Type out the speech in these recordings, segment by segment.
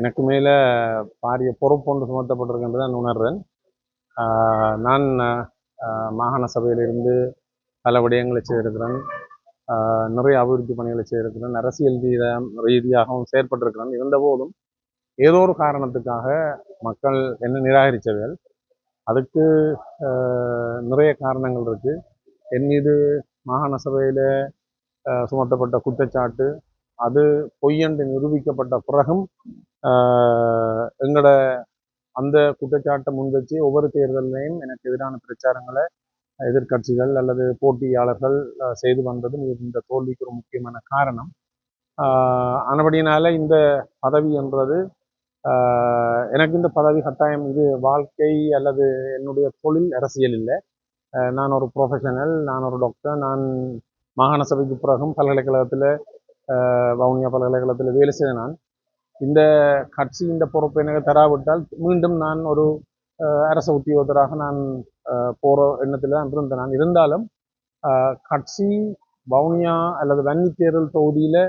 எனக்கு மேலே பாரிய பொறுப்பொன்று சுமத்தப்பட்டிருக்கின்றது நான் உணர்றேன். நான் மாகாண சபையிலிருந்து பல விடயங்களை செய்திருக்கிறேன். நிறைய அபிவிருத்தி பணிகளை செய்திருக்கிறேன். அரசியல் ரீதியாகவும் செயற்பட்டிருக்கிறேன். இருந்தபோதும் ஏதோ ஒரு காரணத்துக்காக மக்கள் என்ன நிராகரித்தவர்கள் அதுக்கு நிறைய காரணங்கள் இருக்குது என் மீது மாகாண சபையில் சுமத்தப்பட்ட குற்றச்சாட்டு அது பொய்யென்று நிரூபிக்கப்பட்ட பிறகும் எங்களோட அந்த குற்றச்சாட்டை முன்வச்சு ஒவ்வொரு தேர்தலையும் எனக்கு எதிரான பிரச்சாரங்களை எதிர்க்கட்சிகள் அல்லது போட்டியாளர்கள் செய்து வந்தது இந்த தோல்விக்கு ஒரு முக்கியமான காரணம். ஆனபடியினால இந்த பதவி என்றது எனக்கு இந்த பதவி கட்டாயம் இது வாழ்க்கை அல்லது என்னுடைய தொழில் அரசியல் இல்லை. நான் ஒரு ப்ரொஃபஷனல் நான் ஒரு டாக்டர் நான் மாகாண சபைக்கு பிறகும் பல்கலைக்கழகத்தில் வவுனியா பல்கலைக்கழகத்தில் வேலை செய்த நான். இந்த கட்சி இந்த பொறுப்பு எனக்கு தராவிட்டால் மீண்டும் நான் ஒரு அரச உத்தியோகத்தராக நான் போகிற எண்ணத்தில் தான் இருந்தேன். நான் இருந்தாலும் ஆஹ் கட்சி வவுனியா அல்லது வன்னி தேர்தல் தொகுதியில்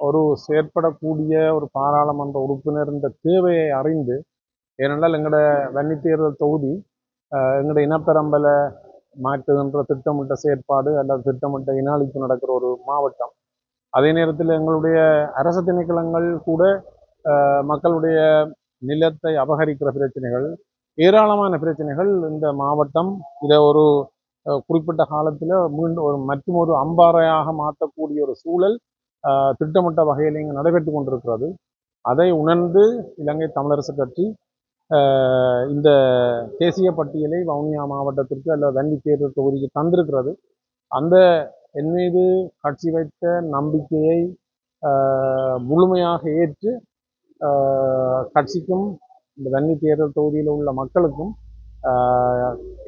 ஒரு செயற்படக்கூடிய ஒரு பாராளுமன்ற உறுப்பினர் இந்த தேவையை அறிந்து ஏனென்றால் எங்களோட வன்னி தேர்தல் தொகுதி ஆஹ் எங்களோட இனப்பெரம்பலை மாற்றுகின்ற திட்டமிட்ட செயற்பாடு அல்லது திட்டமிட்ட இனாளிப்பு நடக்கிற ஒரு மாவட்டம் அதே நேரத்தில் எங்களுடைய அரசு திணைக்களங்கள் கூட மக்களுடைய நிலத்தை அபகரிக்கிற பிரச்சனைகள் ஏராளமான பிரச்சனைகள் இந்த மாவட்டம் இதை ஒரு குறிப்பிட்ட காலத்தில் மீண்டும் ஒரு மற்றும் ஒரு அம்பாறையாக மாற்றக்கூடிய ஒரு சூழல் திட்டமிட்ட வகையில் இங்கே நடைபெற்று கொண்டிருக்கிறது. அதை உணர்ந்து இலங்கை தமிழரசு கட்சி இந்த தேசிய பட்டியலை வவுனியா மாவட்டத்திற்கு அல்லது வன்னி தேர்தல் தொகுதிக்கு தந்திருக்கிறது. அந்த என் மீது கட்சி வைத்த நம்பிக்கையை முழுமையாக ஏற்று கட்சிக்கும் இந்த வன்னி தேர்தல் தொகுதியில் உள்ள மக்களுக்கும்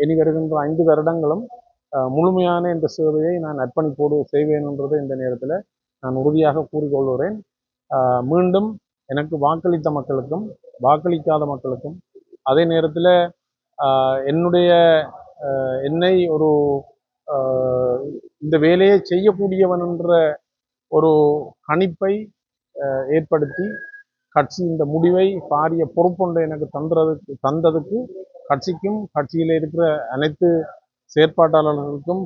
இனி வருகின்ற ஐந்து வருடங்களும் முழுமையான இந்த சேவையை நான் அர்ப்பணிப்போடு செய்வேன் என்றதை இந்த நேரத்தில் நான் உறுதியாக கூறிக்கொள்கிறேன். மீண்டும் எனக்கு வாக்களித்த மக்களுக்கும் வாக்களிக்காத மக்களுக்கும் அதே நேரத்தில் என்னுடைய என்னை ஒரு இந்த வேலையை செய்யக்கூடியவன் என்ற ஒரு கணிப்பை ஏற்படுத்தி கட்சி இந்த முடிவை பாரிய பொறுப்பொன்றை எனக்கு தந்துறதுக்கு தந்ததுக்கு கட்சிக்கும் கட்சியில் இருக்கிற அனைத்து செயற்பாட்டாளர்களுக்கும்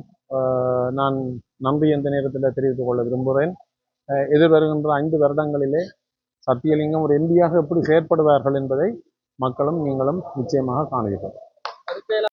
நான் நன்றி எந்த நேரத்தில் தெரிவித்துக் கொள்ள விரும்புகிறேன். எதிர்வருகின்ற ஐந்து வருடங்களிலே சத்தியலிங்கம் ஒரு எம்பியாக எப்படி செயற்படுவார்கள் என்பதை மக்களும் நீங்களும் நிச்சயமாக காணுவீர்கள்